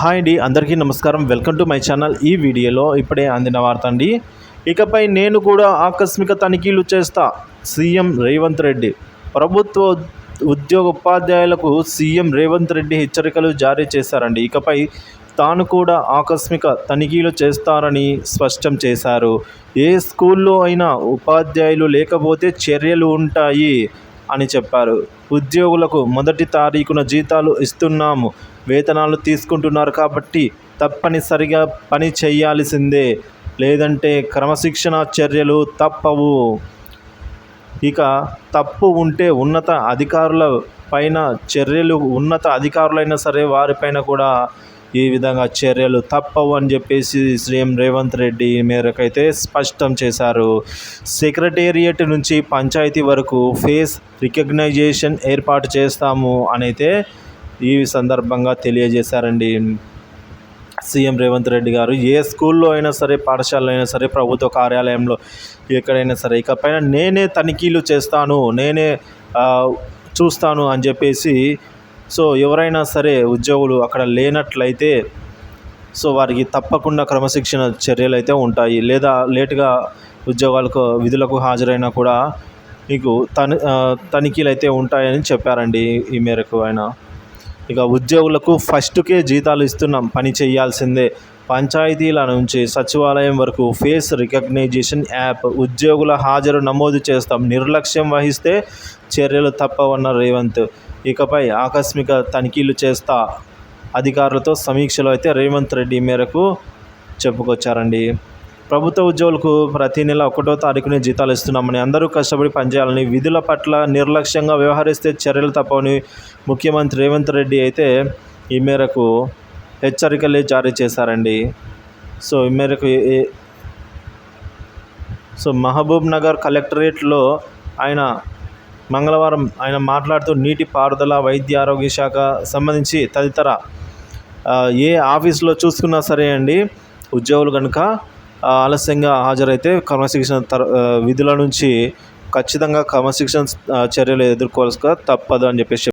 Hi అండి అందరికీ నమస్కారం. Welcome to my channel. ఈ వీడియోలో ఇప్పుడే అందిన వార్త అండి. ఇకపై నేను కూడా ఆకస్మిక తనిఖీలు చేస్తా సీఎం రేవంత్ రెడ్డి. ప్రభుత్వ ఉద్యోగ ఉపాధ్యాయులకు సీఎం రేవంత్ రెడ్డి హెచ్చరికలు జారీ చేశారండి. ఇకపై తాను కూడా ఆకస్మిక తనిఖీలు చేస్తారని స్పష్టం చేశారు. ఏ స్కూల్లో అయినా ఉపాధ్యాయులు లేకపోతే చర్యలు ఉంటాయి. అని చెప్పారు. ఉద్యోగులకు మొదటి తారీఖున జీతాలు ఇస్తున్నాము. వేతనాలు తీసుకుంటున్నారు కాబట్టి తప్పనిసరిగా పని చేయాల్సిందే. లేదంటే క్రమశిక్షణ చర్యలు తప్పవు. ఇక తప్పు ఉంటే ఉన్నత అధికారుల పైన చర్యలు ఉన్నత అధికారులైనా సరే వారిపైన కూడా ఈ విధంగా చర్యలు తప్పవు అని చెప్పేసి సీఎం రేవంత్ రెడ్డి మేరకైతే స్పష్టం చేశారు. సెక్రటేరియట్ నుంచి పంచాయతీ వరకు ఫేస్ రికగ్నైజేషన్ ఏర్పాటు చేస్తాము అనైతే ఈ సందర్భంగా తెలియజేశారండి సీఎం రేవంత్ రెడ్డి గారు. ఏ స్కూల్లో అయినా సరే పాఠశాలలో అయినా సరే ప్రభుత్వ కార్యాలయంలో ఎక్కడైనా సరే ఇకపైన నేనే తనిఖీలు చేస్తాను నేనే చూస్తాను అని చెప్పేసి సో ఎవరైనా సరే ఉద్యోగులు అక్కడ లేనట్లయితే సో వారికి తప్పకుండా క్రమశిక్షణ చర్యలు అయితే ఉంటాయి. లేదా లేటుగా ఉద్యోగాలకు విధులకు హాజరైనా కూడా మీకు తని తనిఖీలు అయితే ఉంటాయని చెప్పారండి ఈ మేరకు ఆయన. ఇక ఉద్యోగులకు ఫస్ట్కే జీతాలు ఇస్తున్నాం పని చేయాల్సిందే. పంచాయతీల నుంచి సచివాలయం వరకు ఫేస్ రికగ్నైజేషన్ యాప్ ఉద్యోగుల హాజరు నమోదు చేస్తాం. నిర్లక్ష్యం వహిస్తే చర్యలు తప్పవన్న రేవంత్. ఇకపై ఆకస్మిక తనిఖీలు చేస్తా అధికారులతో సమీక్షలో అయితే రేవంత్ రెడ్డి మేరకు చెప్పుకొచ్చారండి. ప్రభుత్వ ఉద్యోగులకు ప్రతి నెల ఒకటో తారీఖునే జీతాలు ఇస్తున్నామని అందరూ కష్టపడి పనిచేయాలని విధుల పట్ల నిర్లక్ష్యంగా వ్యవహరిస్తే చర్యలు తప్పవని ముఖ్యమంత్రి రేవంత్ రెడ్డి అయితే ఈ మేరకు హెచ్చరికలే జారీ చేశారండి. సో ఈ మేరకు సో మహబూబ్ నగర్ కలెక్టరేట్లో ఆయన మంగళవారం ఆయన మాట్లాడుతూ నీటి పారుదల వైద్య ఆరోగ్య శాఖ సంబంధించి తదితర ఏ ఆఫీస్లో చూసుకున్నా సరే అండి ఉద్యోగులు కనుక ఆలస్యంగా హాజరైతే క్రమశిక్షణ తర విధుల నుంచి ఖచ్చితంగా క్రమశిక్షణ చర్యలు ఎదుర్కోవాల్సిన తప్పదు అని చెప్పేసి